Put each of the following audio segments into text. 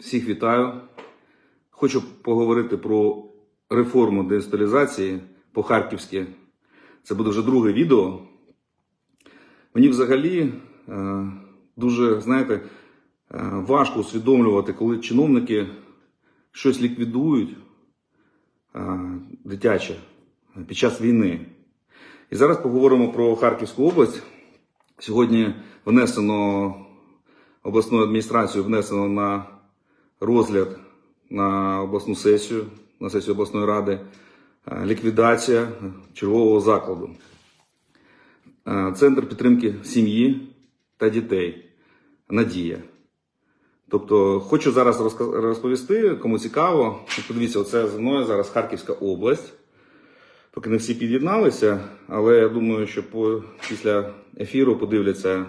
Всіх вітаю. Хочу поговорити про реформу деінсталізації по-харківськи. Це буде вже друге відео. Мені взагалі е, дуже, знаєте, е, важко усвідомлювати, коли чиновники щось ліквідують е, дитяче під час війни. І зараз поговоримо про Харківську область. Сьогодні внесено обласною адміністрацією внесено на розгляд на обласну сесію, на сесію обласної ради е, ліквідація чергового закладу. Е, Центр підтримки сім'ї та дітей. Надія. Тобто, хочу зараз розповісти, кому цікаво. Подивіться, оце за мною зараз Харківська область. Поки не всі під'єдналися, але я думаю, що по, після ефіру подивляться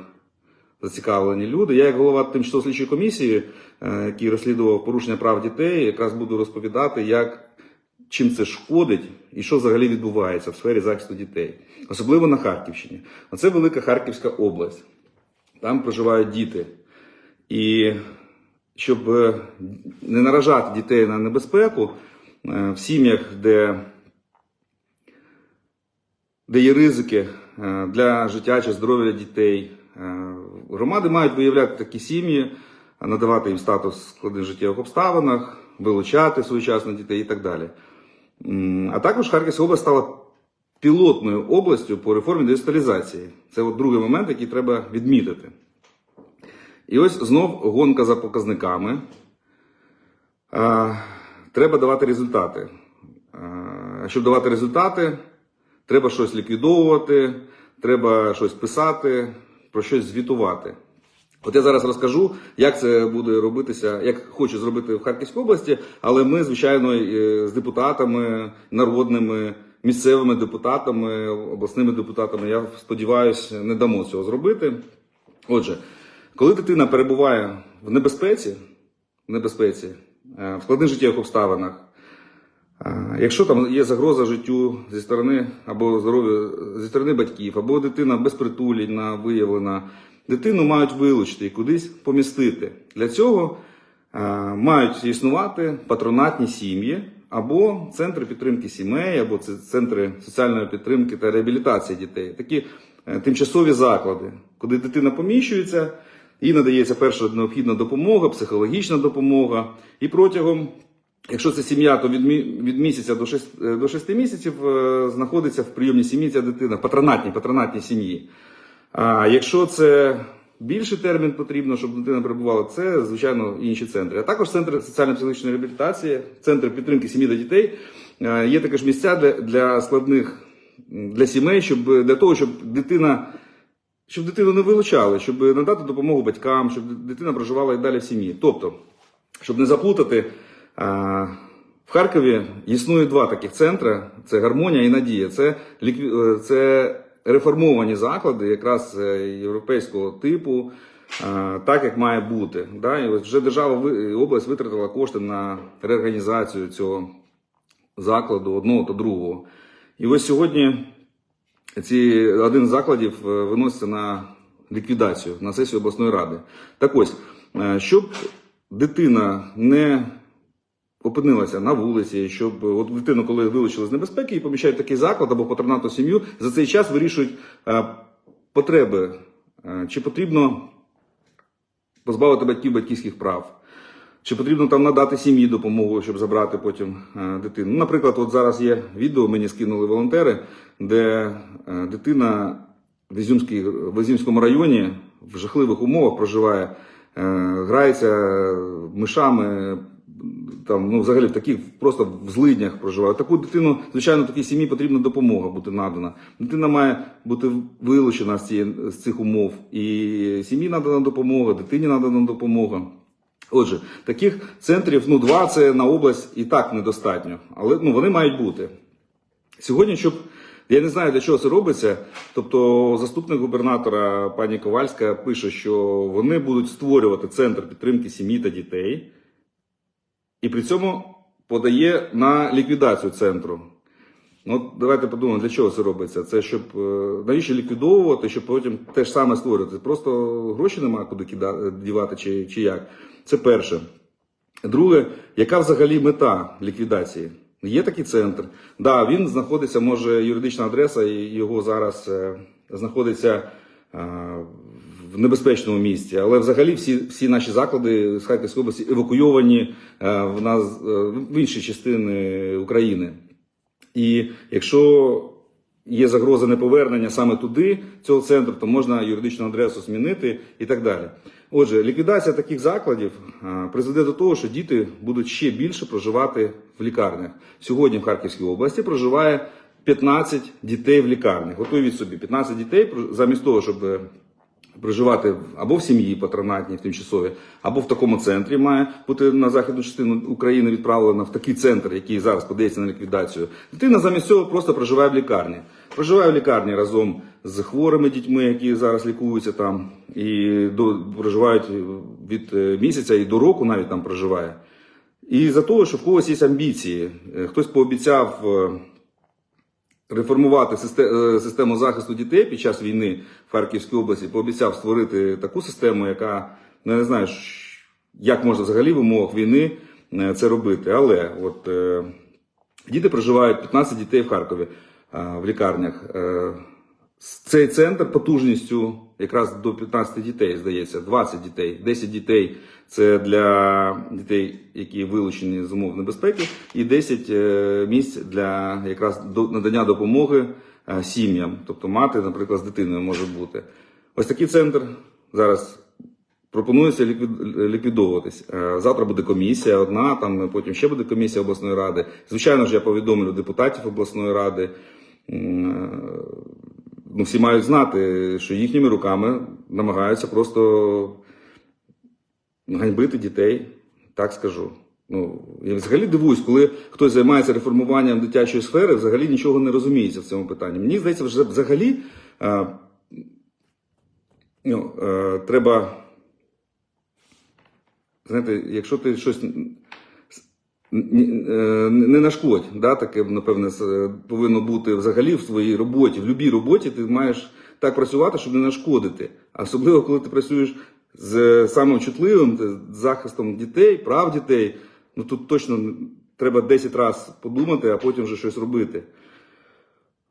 зацікавлені люди. Я, як голова тимчасової слідчої комісії, е, який розслідував порушення прав дітей, якраз буду розповідати, як чим це шкодить і що взагалі відбувається в сфері захисту дітей, особливо на Харківщині. А це велика Харківська область. Там проживають діти. І щоб е, не наражати дітей на небезпеку е, в сім'ях, де де є ризики для життя чи здоров'я дітей. Громади мають виявляти такі сім'ї, надавати їм статус в складних життєвих обставинах, вилучати своєчасно дітей і так далі. А також Харківська область стала пілотною областю по реформі деінсталізації. Це от другий момент, який треба відмітити. І ось знов гонка за показниками. Треба давати результати. Щоб давати результати, треба щось ліквідовувати, треба щось писати, про щось звітувати. От я зараз розкажу, як це буде робитися, як хочу зробити в Харківській області, але ми, звичайно, е, з депутатами народними, місцевими депутатами, обласними депутатами, я сподіваюся, не дамо цього зробити. Отже, коли дитина перебуває в небезпеці, в небезпеці, е, в складних життєвих обставинах, Якщо там є загроза життю зі сторони або здоров'я зі сторони батьків, або дитина безпритульна виявлена, дитину мають вилучити і кудись помістити. Для цього мають існувати патронатні сім'ї або центри підтримки сімей, або це центри соціальної підтримки та реабілітації дітей. Такі е, тимчасові заклади, куди дитина поміщується, їй надається перша необхідна допомога, психологічна допомога, і протягом Якщо це сім'я, то від, від місяця до 6, до 6 місяців е, знаходиться в прийомній сім'ї ця дитина, патронатній, патронатній сім'ї. А якщо це більший термін потрібно, щоб дитина перебувала, це, звичайно, інші центри. А також центри соціально-психологічної реабілітації, центри підтримки сім'ї та дітей. Е, Є також місця для, для складних для сімей, щоб для того, щоб дитина. Щоб дитину не вилучали, щоб надати допомогу батькам, щоб дитина проживала і далі в сім'ї. Тобто, щоб не заплутати, в Харкові існує два таких центри: це гармонія і надія. Це, е, це реформовані заклади, якраз е, європейського типу, так як має бути. Да? І вже держава ви- область витратила кошти на реорганізацію цього закладу, одного та другого. І ось сьогодні ці один з закладів е, виноситься на ліквідацію на сесію обласної ради. Так ось, щоб дитина не опинилася на вулиці, щоб от дитину, коли вилучили з небезпеки, її поміщають в такий заклад або в патронатну сім'ю, за цей час вирішують е, потреби, е, чи потрібно позбавити батьків батьківських прав. Чи потрібно там надати сім'ї допомогу, щоб забрати потім е, дитину? Ну, наприклад, от зараз є відео, мені скинули волонтери, де дитина в, Ізюмському районі в жахливих умовах проживає, грається мишами, там, ну, взагалі в таких просто в злиднях проживає. Таку дитину, звичайно, такій сім'ї потрібна допомога бути надана. Дитина має бути вилучена з, цієї, з цих умов. І сім'ї надана допомога, дитині надана допомога. Отже, таких центрів, ну, два це на область і так недостатньо, але ну, вони мають бути. Сьогодні, щоб я не знаю, для чого це робиться. Тобто, заступник губернатора пані Ковальська пише, що вони будуть створювати центр підтримки сім'ї та дітей, і при цьому подає на ліквідацію центру. Ну, давайте подумаємо, для чого це робиться. Це щоб е, навіщо ліквідовувати, щоб потім те ж саме створювати. Просто гроші немає куди кидати, дівати чи, чи як. Це перше. Друге, яка взагалі мета ліквідації? Є такий центр. Да, він знаходиться, може, юридична адреса, його зараз е, знаходиться е, в небезпечному місці. Але взагалі всі, всі наші заклади з Харківської області евакуйовані е, в нас е, в інші частини України. І якщо є загроза неповернення саме туди, цього центру, то можна юридичну адресу змінити і так далі. Отже, ліквідація таких закладів призведе до того, що діти будуть ще більше проживати в лікарнях. Сьогодні в Харківській області проживає 15 дітей в лікарнях. От уявіть собі, 15 дітей замість того, щоб е, проживати або в сім'ї патронатній, в тимчасовій, або в такому центрі має бути на західну частину України відправлена в такий центр, який зараз подається на ліквідацію. Дитина замість цього просто проживає в лікарні. Проживає в лікарні разом з хворими дітьми, які зараз лікуються там, і до, проживають від е, місяця і до року навіть там проживає. І за того, що в когось є амбіції, Е, хтось пообіцяв. Реформувати е, систему захисту дітей під час війни в Харківській області, пообіцяв створити таку систему, яка ну, я не знаю, як можна взагалі в умовах війни е, це робити. Але от е, діти проживають 15 дітей в Харкові в лікарнях. Цей центр потужністю якраз до 15 дітей, здається, 20 дітей, 10 дітей це для дітей, які вилучені з умов небезпеки, і 10 е, місць для якраз надання допомоги е, сім'ям. Тобто мати, наприклад, з дитиною може бути. Ось такий центр зараз пропонується ліквід- ліквідовуватись. Е, Завтра буде комісія одна, там потім ще буде комісія обласної ради. Звичайно ж, я повідомлю депутатів обласної ради. Ну, всі мають знати, що їхніми руками намагаються просто ганьбити дітей, так скажу. Ну, я взагалі дивуюсь, коли хтось займається реформуванням дитячої сфери, взагалі нічого не розуміється в цьому питанні. Мені здається, вже взагалі е, ну, е, треба знаєте, якщо ти щось не нашкодь, да, таке, напевне, повинно бути взагалі в своїй роботі, в будь-якій роботі ти маєш так працювати, щоб не нашкодити. Особливо, коли ти працюєш з самим чутливим з захистом дітей, прав дітей, ну тут точно треба 10 разів подумати, а потім вже щось робити.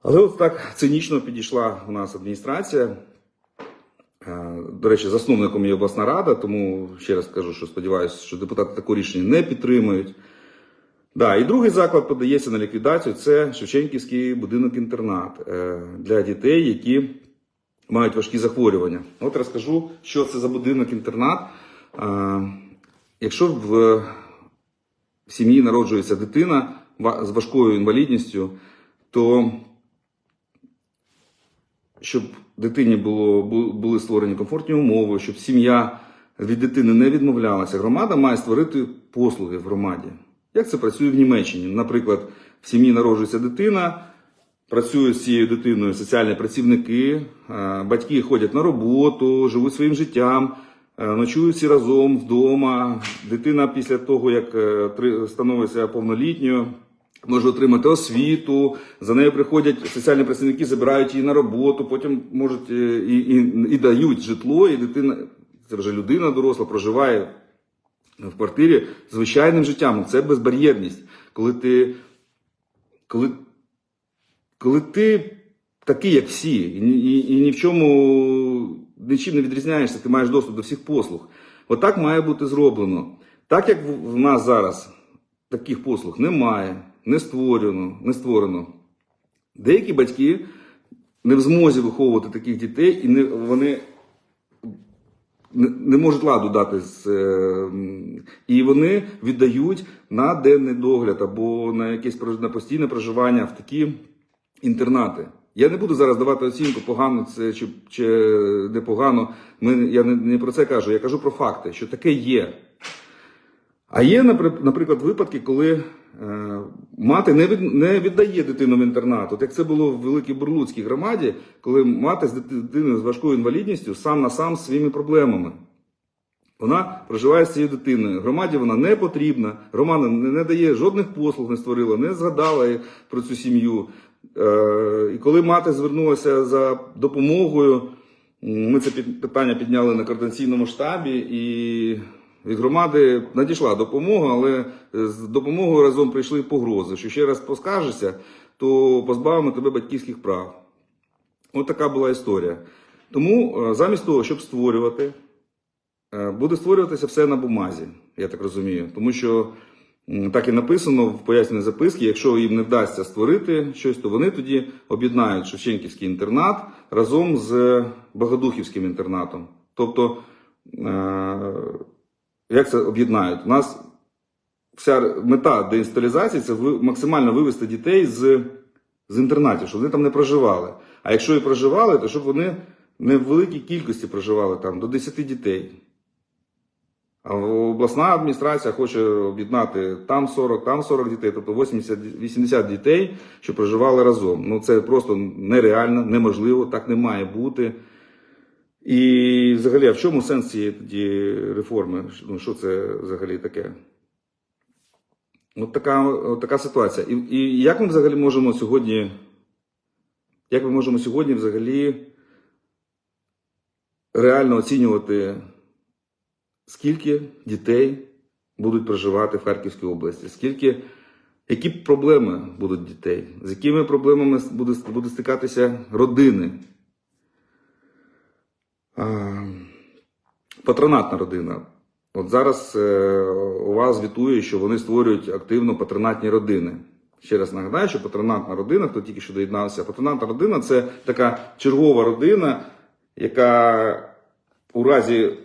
Але от так цинічно підійшла у нас адміністрація. Е, До речі, засновником є обласна рада, тому ще раз кажу, що сподіваюся, що депутати таке рішення не підтримують. Да, і другий заклад подається на ліквідацію це Шевченківський будинок-інтернат е, для дітей, які мають важкі захворювання. От розкажу, що це за будинок-інтернат. Е, Якщо в в сім'ї народжується дитина з важкою інвалідністю, то щоб дитині було, були створені комфортні умови, щоб сім'я від дитини не відмовлялася, громада має створити послуги в громаді. Як це працює в Німеччині? Наприклад, в сім'ї народжується дитина, працюють з цією дитиною соціальні працівники, е, батьки ходять на роботу, живуть своїм життям, е, ночують всі разом вдома. Дитина після того, як е, становиться повнолітньою, може отримати освіту. За нею приходять соціальні працівники, забирають її на роботу, потім можуть е, і, і, і дають житло, і дитина, це вже людина доросла, проживає в квартирі звичайним життям. Це безбар'єрність. Коли ти, коли, коли ти такий, як всі, і, і, і ні в чому нічим не відрізняєшся, ти маєш доступ до всіх послуг. Отак має бути зроблено. Так як в нас зараз таких послуг немає, не створено, не створено. Деякі батьки не в змозі виховувати таких дітей, і не, вони не, можуть ладу дати з, е, і вони віддають на денний догляд або на якесь на постійне проживання в такі інтернати. Я не буду зараз давати оцінку, погано це чи, чи непогано. Ми, я не, не про це кажу, я кажу про факти, що таке є. А є, наприклад, випадки, коли е, мати не, віддає дитину в інтернат. От як це було в Великій Бурлуцькій громаді, коли мати з дитиною з важкою інвалідністю сам на сам з своїми проблемами. Вона проживає з цією дитиною. Громаді вона не потрібна. Громада не, дає жодних послуг, не створила, не згадала про цю сім'ю. Е, і коли мати звернулася за допомогою, ми це питання підняли на координаційному штабі, і від громади надійшла допомога, але з допомогою разом прийшли погрози, що ще раз поскаржишся, то позбавимо тебе батьківських прав. От така була історія. Тому е, замість того, щоб створювати, е, буде створюватися все на бумазі, я так розумію. Тому що так і написано в поясненій записці, якщо їм не вдасться створити щось, то вони тоді об'єднають Шевченківський інтернат разом з Богодухівським інтернатом. Тобто, е, як це об'єднають? У нас вся мета деінсталізації це максимально вивести дітей з, з інтернатів, щоб вони там не проживали. А якщо і проживали, то щоб вони не в великій кількості проживали там, до 10 дітей. А обласна адміністрація хоче об'єднати там 40, там 40 дітей, тобто 80, 80 дітей, що проживали разом. Ну це просто нереально, неможливо, так не має бути. І взагалі, а в чому сенс цієї тоді реформи? Ну, що це взагалі таке? От така, от така ситуація. І, і як ми взагалі можемо сьогодні, як ми можемо сьогодні взагалі реально оцінювати, скільки дітей будуть проживати в Харківській області, скільки, які проблеми будуть дітей, з якими проблемами буде, буде стикатися родини? Патронатна родина. От зараз е, у вас звітує, що вони створюють активно патронатні родини. Ще раз нагадаю, що патронатна родина, хто тільки що доєднався, патронатна родина це така чергова родина, яка у разі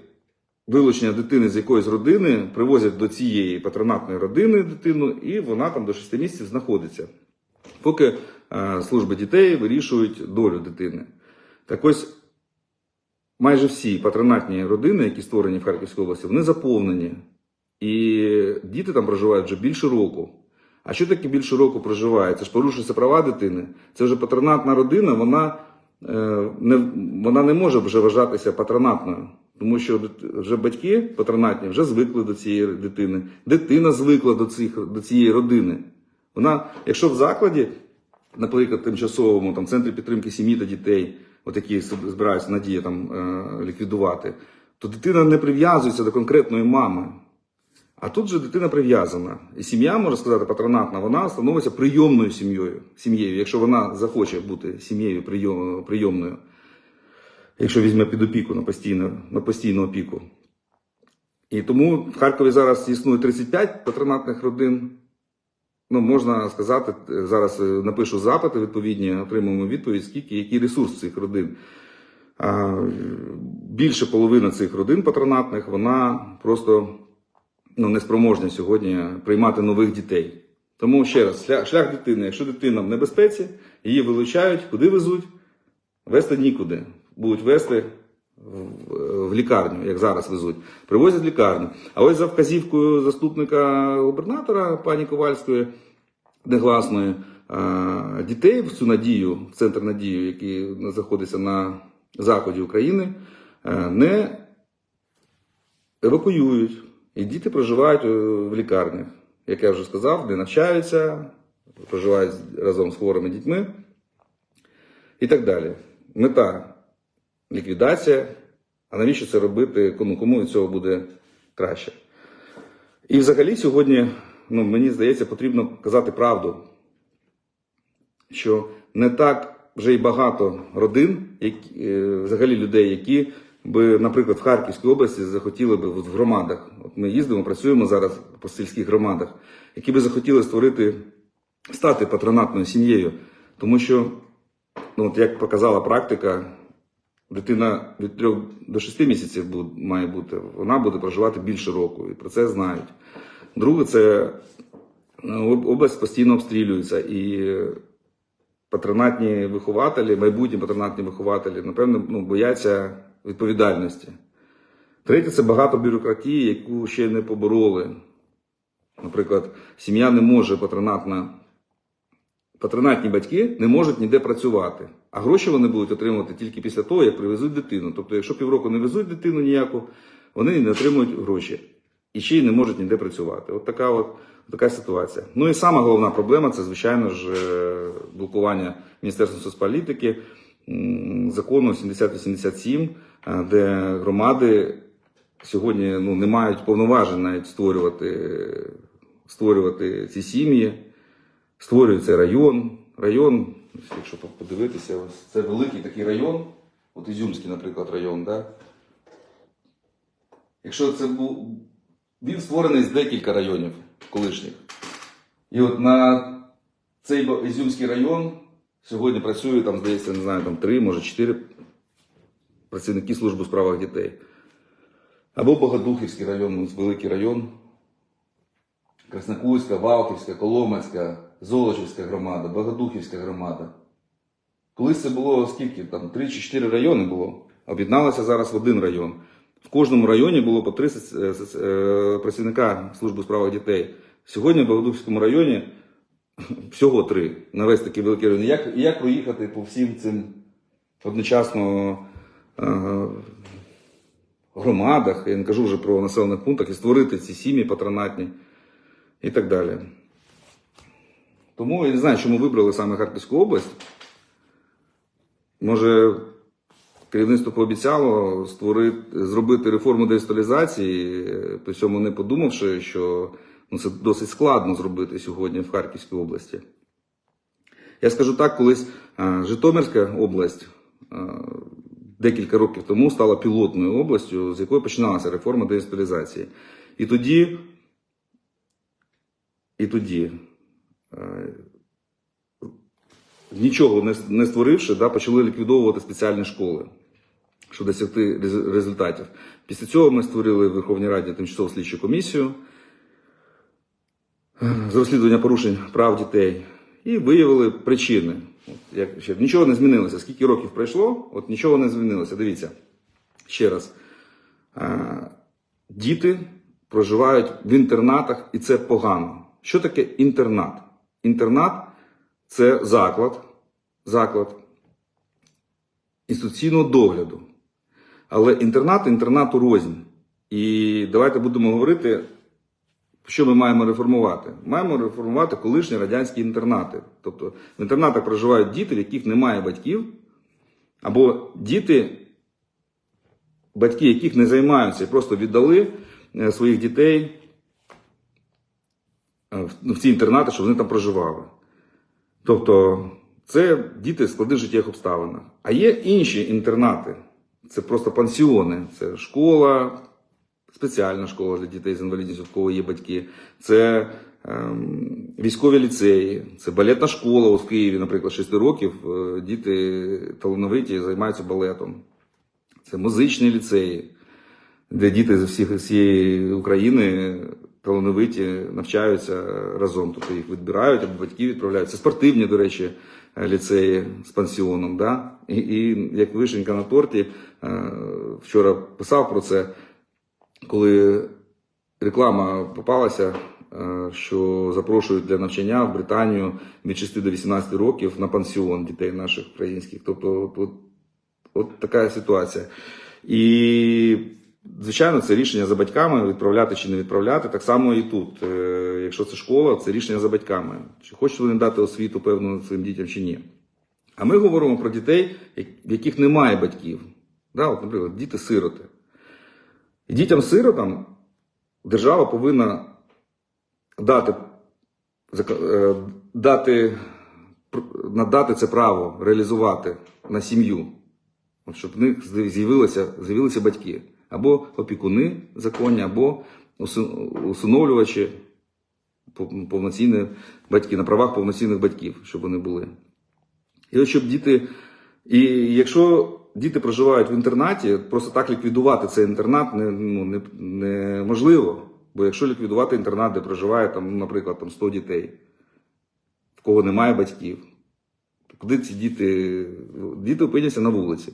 вилучення дитини з якоїсь родини привозять до цієї патронатної родини дитину, і вона там до 6 місяців знаходиться, поки е, служби дітей вирішують долю дитини. Так ось майже всі патронатні родини, які створені в Харківській області, вони заповнені. І діти там проживають вже більше року. А що таке більше року проживає? Це ж порушуються права дитини. Це вже патронатна родина, вона, е, не, вона не може вже вважатися патронатною. Тому що вже батьки патронатні вже звикли до цієї дитини. Дитина звикла до, цих, до цієї родини. Вона, якщо в закладі, наприклад, тимчасовому там, центрі підтримки сім'ї та дітей, от які себе збираються надія там, е, ліквідувати, то дитина не прив'язується до конкретної мами. А тут же дитина прив'язана. І сім'я, можна сказати, патронатна, вона становиться прийомною сім'єю, сім'єю, якщо вона захоче бути сім'єю прийом- прийомною, якщо візьме під опіку на постійну, на постійну опіку. І тому в Харкові зараз існує 35 патронатних родин. Ну, можна сказати, зараз е, напишу запити відповідні, отримаємо відповідь, скільки, який ресурс цих родин. Більше половини цих родин патронатних, вона просто ну, неспроможна сьогодні приймати нових дітей. Тому ще раз, шлях, шлях дитини, якщо дитина в небезпеці, її вилучають, куди везуть? Вести нікуди. Будуть вести в, лікарню, як зараз везуть. Привозять в лікарню. А ось за вказівкою заступника губернатора пані Ковальської негласної, дітей в цю надію, в центр надію, який знаходиться на заході України, е, не евакуюють. І діти проживають е, в лікарнях, як я вже сказав, де навчаються, проживають разом з хворими дітьми і так далі. Мета ліквідація. А навіщо це робити? Кому, кому від цього буде краще? І взагалі сьогодні, ну, мені здається, потрібно казати правду, що не так вже й багато родин, які, е, взагалі людей, які би, наприклад, в Харківській області захотіли би в громадах. От ми їздимо, працюємо зараз по сільських громадах, які би захотіли створити, стати патронатною сім'єю. Тому що, ну, от як показала практика, дитина від 3 до 6 місяців має бути, вона буде проживати більше року, і про це знають. Друге, це ну, область постійно обстрілюється, і патронатні вихователі, майбутні патронатні вихователі, напевно, ну, бояться відповідальності. Третє це багато бюрократії, яку ще не побороли. Наприклад, сім'я не може патронатна. Патронатні батьки не можуть ніде працювати, а гроші вони будуть отримувати тільки після того, як привезуть дитину. Тобто, якщо півроку не везуть дитину ніяку, вони не отримують гроші і ще й не можуть ніде працювати. От така от така ситуація. Ну і сама головна проблема це, звичайно ж, е, блокування Міністерства соцполітики закону 7087, е, де громади сьогодні ну, не мають повноважень навіть створювати, створювати ці сім'ї. Створюється район. Район, якщо подивитися, ось це великий такий район, от Ізюмський, наприклад, район. Да? Якщо це був. Він створений з декілька районів колишніх. І от на цей Ізюмський район сьогодні працює, там, здається, не знаю, там три, може чотири працівники служби у справах дітей. Або Богодухівський район, великий район. Краснокутська, Валківська, Коломацька, Золочівська громада, Богодухівська громада. Колись це було скільки? Там три чи чотири райони було. Об'єдналося зараз в один район. В кожному районі було по три соц- е, соц- е, працівника служби у справах дітей. Сьогодні в Богодухівському районі всього три на весь такий великий район. Як, як проїхати по всім цим одночасно е, громадах, я не кажу вже про населених пунктах, і створити ці сім'ї патронатні і так далі. Тому я не знаю, чому вибрали саме Харківську область. Може, керівництво пообіцяло створити, зробити реформу деінсталізації, при цьому не подумавши, що ну, це досить складно зробити сьогодні в Харківській області. Я скажу так, колись е, Житомирська область е, декілька років тому стала пілотною областю, з якої починалася реформа деінсталізації. І тоді, і тоді нічого не, не створивши, да, почали ліквідовувати спеціальні школи, щоб досягти результатів. Після цього ми створили в Верховній Раді тимчасову слідчу комісію е, з розслідування порушень прав дітей і виявили причини. От, як, ще, нічого не змінилося. Скільки років пройшло, от нічого не змінилося. Дивіться, ще раз. Е, Діти проживають в інтернатах, і це погано. Що таке інтернат? Інтернат це заклад, заклад інституційного догляду. Але інтернат інтернату рознь. І давайте будемо говорити, що ми маємо реформувати. Маємо реформувати колишні радянські інтернати. Тобто в інтернатах проживають діти, в яких немає батьків, або діти, батьки яких не займаються і просто віддали е, своїх дітей в- в ці інтернати, щоб вони там проживали. Тобто, це діти в складних життєвих обставинах. А є інші інтернати. Це просто пансіони, це школа, спеціальна школа для дітей з інвалідністю, в кого є батьки, це ем, військові ліцеї, це балетна школа. В Києві, наприклад, 6 років е, діти талановиті займаються балетом. Це музичні ліцеї, де діти з всіх всієї України талановиті навчаються разом. Тобто їх відбирають або батьки відправляють. Це спортивні, до речі, е, ліцеї з пансіоном. Да? І, і як вишенька на торті, е, вчора писав про це, коли реклама попалася. е, Що запрошують для навчання в Британію від 6 до 18 років на пансіон дітей наших українських. Тобто, от, от, така ситуація. І, звичайно, це рішення за батьками відправляти чи не відправляти. Так само і тут. Е, Якщо це школа, це рішення за батьками. Чи хочуть вони дати освіту певну своїм дітям чи ні. А ми говоримо про дітей, в яких немає батьків. Да, от, наприклад, діти-сироти. І дітям-сиротам держава повинна дати, е, дати, надати це право реалізувати на сім'ю. Щоб в них з'явилися, з'явилися батьки. Або опікуни законні, або усиновлювачі, повноцінні батьки, на правах повноцінних батьків, щоб вони були. І от щоб діти. І якщо діти проживають в інтернаті, просто так ліквідувати цей інтернат не, ну, не, неможливо. Бо якщо ліквідувати інтернат, де проживає, там, ну, наприклад, там 100 дітей, в кого немає батьків, куди ці діти? Діти опиняться на вулиці,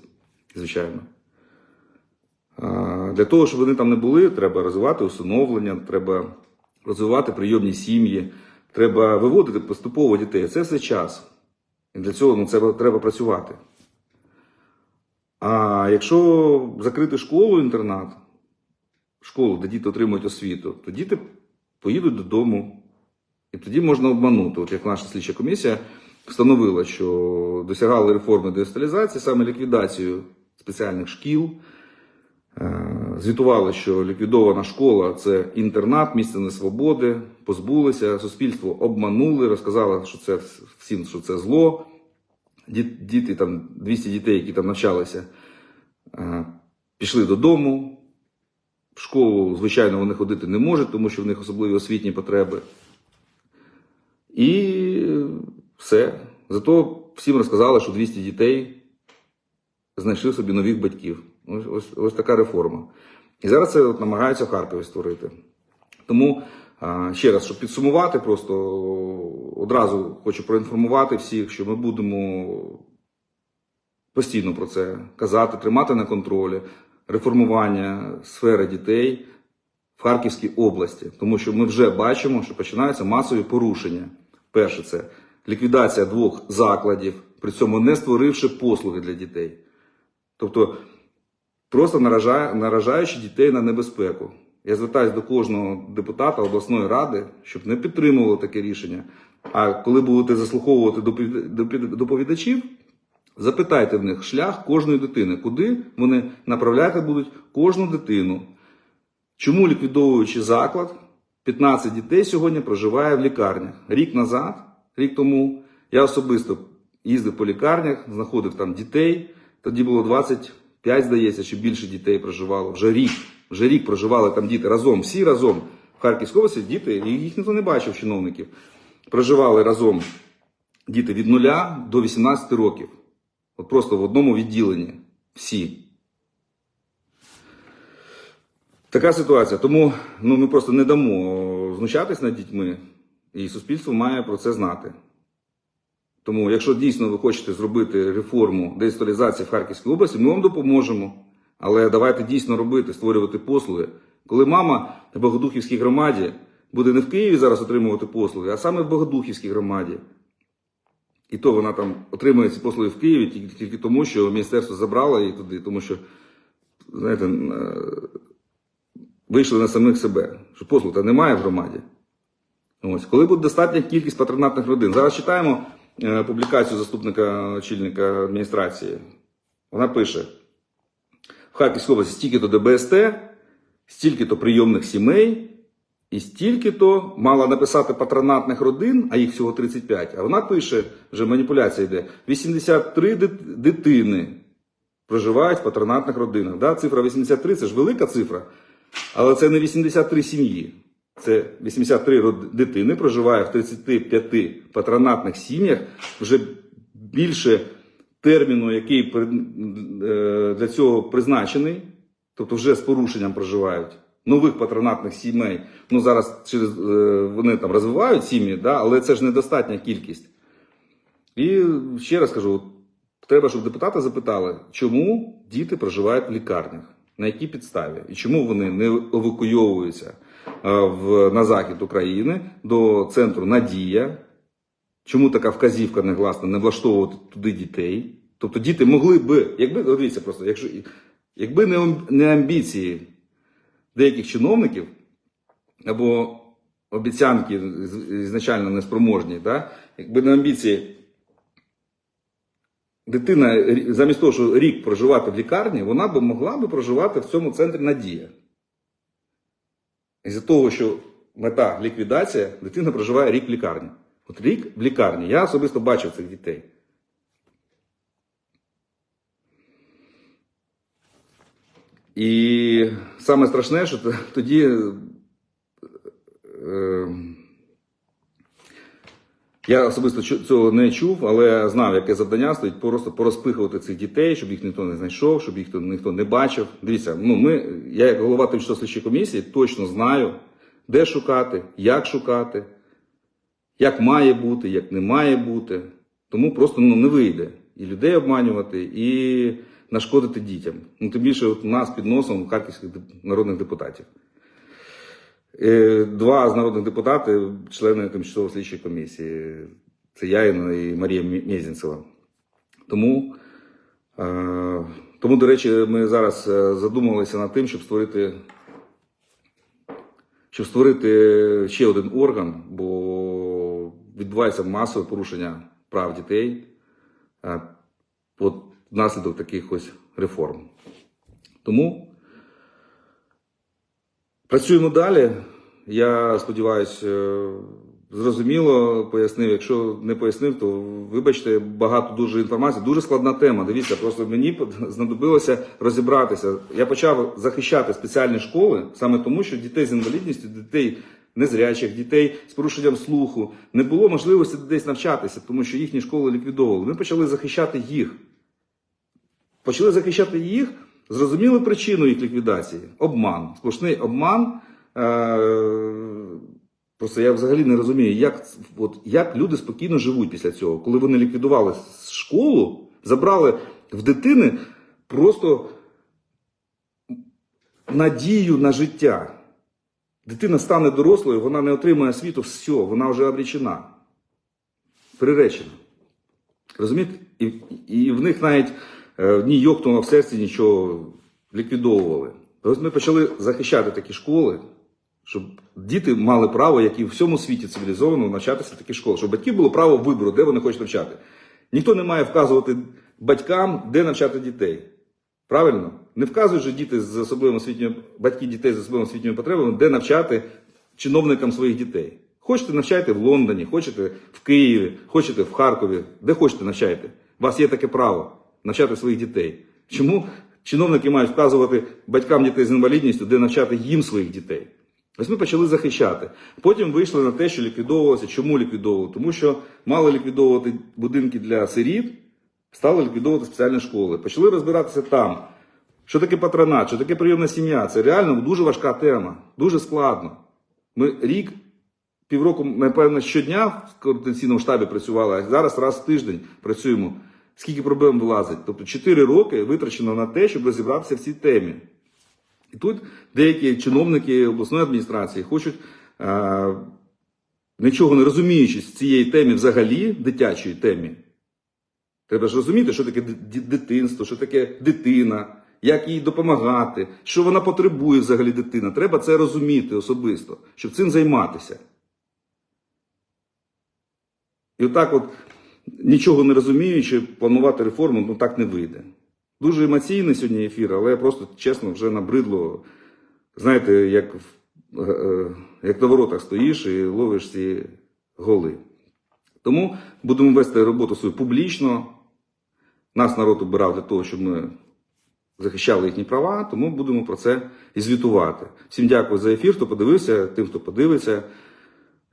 звичайно. А, Для того, щоб вони там не були, треба розвивати усиновлення, треба розвивати прийомні сім'ї, треба виводити поступово дітей. Це все час. І для цього ну, це треба працювати. А якщо закрити школу, інтернат, школу, де діти отримують освіту, то діти поїдуть додому. І тоді можна обманути. От як наша слідча комісія встановила, що досягали реформи деінсталізації, саме ліквідацією спеціальних шкіл, е, звітували, що ліквідована школа це інтернат, місце несвободи, позбулися, суспільство обманули, розказали, що це всім, що це зло. Діти, там 200 дітей, які там навчалися, е, пішли додому. В школу, звичайно, вони ходити не можуть, тому що в них особливі освітні потреби. І все. Зато всім розказали, що 200 дітей знайшли собі нових батьків. Ось, ось, ось така реформа. І зараз це от намагаються в Харкові створити. Тому ще раз, щоб підсумувати, просто одразу хочу проінформувати всіх, що ми будемо постійно про це казати, тримати на контролі реформування сфери дітей в Харківській області, тому що ми вже бачимо, що починаються масові порушення. Перше, це ліквідація двох закладів, при цьому не створивши послуги для дітей. Тобто, просто наражаючи дітей на небезпеку. Я звертаюся до кожного депутата обласної ради, щоб не підтримували таке рішення. А коли будете заслуховувати доповід- доповідачів, запитайте в них шлях кожної дитини, куди вони направляти будуть кожну дитину. Чому ліквідовуючи заклад, 15 дітей сьогодні проживає в лікарнях. Рік назад, рік тому, я особисто їздив по лікарнях, знаходив там дітей. Тоді було 25, здається, чи більше дітей проживало. Вже рік. Вже рік проживали там діти разом, всі разом. В Харківській області діти, їх ніхто не бачив, чиновників. Проживали разом діти від 0 до 18 років. От просто в одному відділенні. Всі. Така ситуація. Тому ну, ми просто не дамо знущатись над дітьми, і суспільство має про це знати. Тому, якщо дійсно ви хочете зробити реформу деінституалізації в Харківській області, ми вам допоможемо. Але давайте дійсно робити, створювати послуги. Коли мама в Богодухівській громаді буде не в Києві зараз отримувати послуги, а саме в Богодухівській громаді. І то вона там отримує ці послуги в Києві тільки, тільки тому, що міністерство забрало її туди, тому що, знаєте, е, вийшли на самих себе, що послуг та немає в громаді. Ось, коли буде достатня кількість патронатних родин. Зараз читаємо публікацію заступника очільника адміністрації. Вона пише: в Харківській області стільки-то ДБСТ, стільки-то прийомних сімей, і стільки-то мала написати патронатних родин, а їх всього 35. А вона пише, вже маніпуляція йде: 83 дитини проживають в патронатних родинах. Да? Цифра 83 це ж велика цифра, але це не 83 сім'ї. Це 83 дитини проживає в 35 патронатних сім'ях вже більше терміну, який е, для цього призначений, тобто вже з порушенням проживають. Нових патронатних сімей. Ну зараз через е, вони там розвивають сім'ї, да, але це ж недостатня кількість. І ще раз кажу: треба, щоб депутати запитали, чому діти проживають в лікарнях, на якій підставі, і чому вони не евакуйовуються в, на захід України до центру Надія. Чому така вказівка негласна не влаштовувати туди дітей? Тобто діти могли би, якби дивіться просто, якщо якби не, не амбіції деяких чиновників або обіцянки ізначально неспроможні, да? якби не амбіції, дитина замість того, що рік проживати в лікарні, вона б могла би проживати в цьому центрі Надія. Із-за того, що мета ліквідація, дитина проживає рік в лікарні. От рік в лікарні. Я особисто бачив цих дітей. І саме страшне, що тоді е, я особисто цього не чув, але знав, яке завдання стоїть просто порозпихувати цих дітей, щоб їх ніхто не знайшов, щоб їх ніхто- не бачив. Дивіться, ну ми, я як голова тимчасової слідчої комісії точно знаю, де шукати, як шукати, як має бути, як не має бути. Тому просто ну, не вийде і людей обманювати, і нашкодити дітям. Ну, тим більше от у нас під носом харківських народних депутатів. Е, Два з народних депутатів, члени тимчасової слідчої комісії. Це я і Марія Мєзінцева. Тому, е, тому, до речі, ми зараз е, задумалися над тим, щоб створити, щоб створити ще один орган, бо відбувається масове порушення прав дітей внаслідок таких ось реформ. Тому Працюємо далі. Я сподіваюся, зрозуміло пояснив. Якщо не пояснив, то вибачте, багато дуже інформації. Дуже складна тема. Дивіться, просто мені знадобилося розібратися. Я почав захищати спеціальні школи саме тому, що дітей з інвалідністю, дітей незрячих, дітей з порушенням слуху не було можливості десь навчатися, тому що їхні школи ліквідовували. Ми почали захищати їх. Почали захищати їх, зрозуміли причину їх ліквідації обман, сплошний обман. Е- Просто я взагалі не розумію, як, от, як люди спокійно живуть після цього, коли вони ліквідували школу, забрали в дитини просто надію на життя. Дитина стане дорослою, вона не отримує освіту, все, вона вже обречена. Приречена. Розумієте? І, і в них навіть ні йокнуло в серці нічого ліквідовували. Ось ми почали захищати такі школи, щоб діти мали право, як і в всьому світі цивілізовано, навчатися в таких школах, щоб батьків було право вибору, де вони хочуть навчати. Ніхто не має вказувати батькам, де навчати дітей. Правильно? Не вказують же діти з особливими освітніми, батьки дітей з особливими освітніми потребами, де навчати чиновникам своїх дітей. Хочете навчайте в Лондоні, хочете в Києві, хочете в Харкові, де хочете навчайте. У вас є таке право навчати своїх дітей. Чому чиновники мають вказувати батькам дітей з інвалідністю, де навчати їм своїх дітей? Ось ми почали захищати. Потім вийшли на те, що ліквідовувалося. Чому ліквідовували? Тому що мали ліквідовувати будинки для сиріт, стали ліквідовувати спеціальні школи. Почали розбиратися там. Що таке патронат, що таке прийомна сім'я? Це реально дуже важка тема, дуже складно. Ми рік, півроку, напевно, щодня в координаційному штабі працювали, а зараз раз в тиждень працюємо. Скільки проблем вилазить? Тобто 4 роки витрачено на те, щоб розібратися в цій темі. І тут деякі чиновники обласної адміністрації хочуть, е, нічого не розуміючи з цієї теми взагалі, дитячої темі. Треба ж розуміти, що таке дитинство, що таке дитина, як їй допомагати, що вона потребує взагалі дитина. Треба це розуміти особисто, щоб цим займатися. І отак, от, нічого не розуміючи, планувати реформу, ну так не вийде. Дуже емоційний сьогодні ефір, але просто чесно вже набридло. Знаєте, як, е, е, як на воротах стоїш і ловиш ці голи. Тому будемо вести роботу свою публічно. Нас народ обирав для того, щоб ми захищали їхні права, тому будемо про це і звітувати. Всім дякую за ефір, хто подивився, тим, хто подивиться.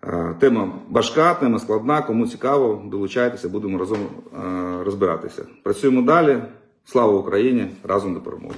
Е, Тема важка, тема складна. Кому цікаво, долучайтеся, будемо разом е, розбиратися. Працюємо далі. Слава Україні! Разом до перемоги!